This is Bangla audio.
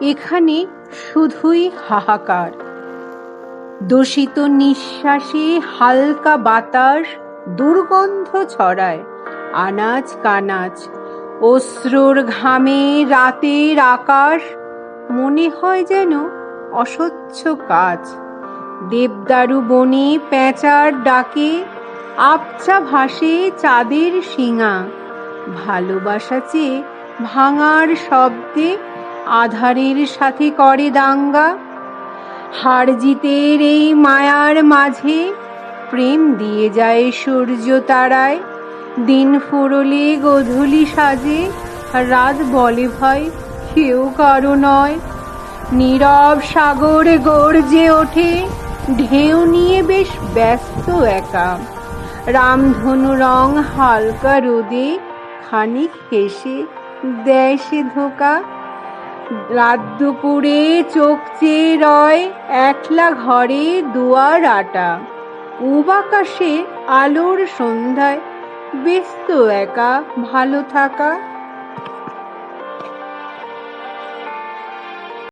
এখানে শুধুই হাহাকার। দূষিত নিঃশ্বাসে হালকা বাতাস দুর্গন্ধ ছড়ায় আনাজ কানাজ অশ্রুর ঘামে রাতের আকাশ মনে হয় যেন অস্বচ্ছ কাজ। দেবদারু বনে পেঁচার ডাকে আপচা ভাসে চাঁদের শিঙা। ভালোবাসা চেয়ে ভাঙার শব্দে আধারের সাথে করে দাঙ্গা। হার জিতের এই মায়ার মাঝে প্রেম দিয়ে যায় সূর্য তারায়। দিন ফুরলে গধূলি সাজে, রাত বলে ভাই কেউ কারও নয়। নীরব সাগর গর্জে ওঠে, ঢেউ নিয়ে বেশ ব্যস্ত একা। রামধনু রং হালকা রোদে, খানিক হেসে দেয় সে ধোকা। রাত দুপুরে চোখ চেয়ে রয় একলা ঘরে দুয়ার আটা। উবাকাশে আলোর সন্ধ্যায় ব্যস্ত একা, ভালো থাকা